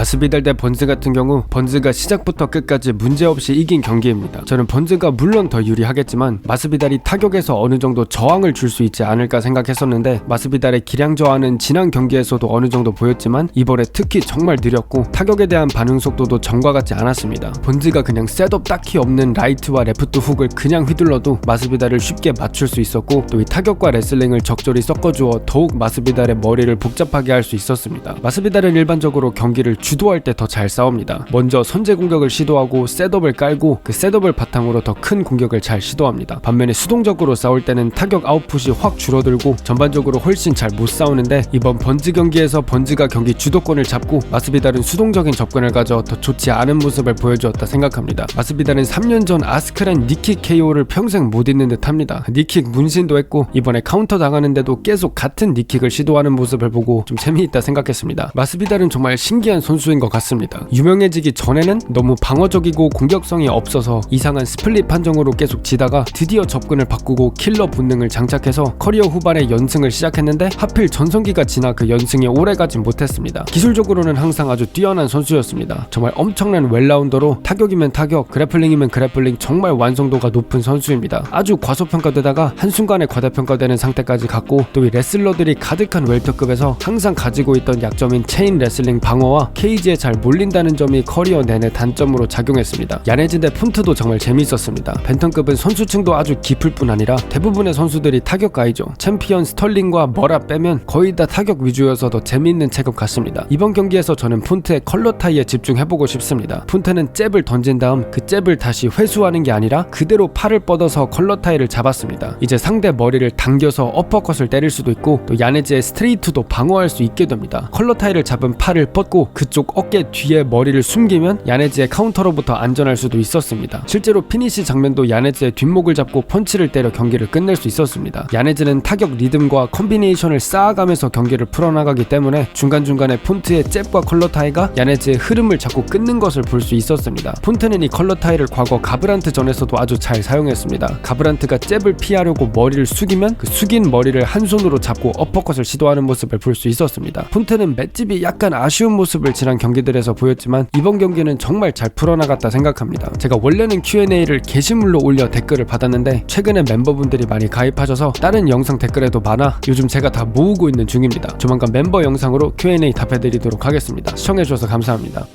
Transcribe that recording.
마스비달 대 번즈 같은 경우 번즈가 시작부터 끝까지 문제없이 이긴 경기입니다. 저는 번즈가 물론 더 유리하겠지만 마스비달이 타격에서 어느 정도 저항을 줄 수 있지 않을까 생각했었는데 마스비달의 기량 저하는 지난 경기에서도 어느 정도 보였지만 이번에 특히 정말 느렸고 타격에 대한 반응 속도도 전과 같지 않았습니다. 번즈가 그냥 셋업 딱히 없는 라이트와 레프트 훅을 그냥 휘둘러도 마스비달을 쉽게 맞출 수 있었고 또 이 타격과 레슬링을 적절히 섞어주어 더욱 마스비달의 머리를 복잡하게 할 수 있었습니다. 마스비달은 일반적으로 경기를 주도할 때 더 잘 싸웁니다. 먼저 선제 공격을 시도하고 셋업을 깔고 그 셋업을 바탕으로 더 큰 공격을 잘 시도합니다. 반면에 수동적으로 싸울 때는 타격 아웃풋이 확 줄어들고 전반적으로 훨씬 잘 못 싸우는데 이번 번즈 경기에서 번즈가 경기 주도권을 잡고 마스비달은 수동적인 접근을 가져 더 좋지 않은 모습을 보여주었다 생각합니다. 마스비달은 3년 전 아스크란 니킥 KO를 평생 못 잊는 듯 합니다. 니킥 문신도 했고 이번에 카운터 당하는데도 계속 같은 니킥을 시도하는 모습을 보고 좀 재미있다 생각했습니다. 마스비달은 정말 신기한 선수 인 것 같습니다. 유명해지기 전에는 너무 방어적이고 공격성이 없어서 이상한 스플릿 판정으로 계속 지다가 드디어 접근을 바꾸고 킬러 본능을 장착해서 커리어 후반에 연승을 시작했는데 하필 전성기가 지나 그 연승에 오래가진 못했습니다. 기술적으로는 항상 아주 뛰어난 선수였습니다. 정말 엄청난 웰라운더로 타격이면 타격, 그래플링이면 그래플링 정말 완성도가 높은 선수입니다. 아주 과소평가되다가 한순간에 과대평가되는 상태까지 갔고 또 이 레슬러들이 가득한 웰터급에서 항상 가지고 있던 약점인 체인 레슬링 방어와 케이지에 잘 몰린다는 점이 커리어 내내 단점으로 작용했습니다. 야네즈 대 푼트도 정말 재미있었습니다. 벤턴급은 선수층도 아주 깊을 뿐 아니라 대부분의 선수들이 타격가이죠. 챔피언 스털링과 머라 빼면 거의 다 타격 위주여서 더 재미있는 체급 같습니다. 이번 경기에서 저는 푼트의 컬러 타이에 집중해보고 싶습니다. 푼트는 잽을 던진 다음 그 잽을 다시 회수하는 게 아니라 그대로 팔을 뻗어서 컬러 타이를 잡았습니다. 이제 상대 머리를 당겨서 어퍼컷을 때릴 수도 있고 또 야네즈의 스트레이트도 방어할 수 있게 됩니다. 컬러 타이를 잡은 팔을 뻗고 그쪽 어깨 뒤에 머리를 숨기면 야네즈의 카운터로부터 안전할 수도 있었습니다. 실제로 피니시 장면도 야네즈의 뒷목을 잡고 펀치를 때려 경기를 끝낼 수 있었습니다. 야네즈는 타격 리듬과 컨비네이션을 쌓아가면서 경기를 풀어나가기 때문에 중간중간에 폰트의 잽과 컬러 타이가 야네즈의 흐름을 잡고 끊는 것을 볼 수 있었습니다. 폰트는 이 컬러 타이를 과거 가브란트 전에서도 아주 잘 사용했습니다. 가브란트가 잽을 피하려고 머리를 숙이면 그 숙인 머리를 한 손으로 잡고 어퍼컷을 시도하는 모습을 볼 수 있었습니다. 폰트는 맷집이 약간 아쉬운 모습을 지난 경기들에서 보였지만 이번 경기는 정말 잘 풀어나갔다 생각합니다. 제가 원래는 Q&A를 게시물로 올려 댓글을 받았는데 최근에 멤버분들이 많이 가입하셔서 다른 영상 댓글에도 많아 요즘 제가 다 모으고 있는 중입니다. 조만간 멤버 영상으로 Q&A 답해드리도록 하겠습니다. 시청해주셔서 감사합니다.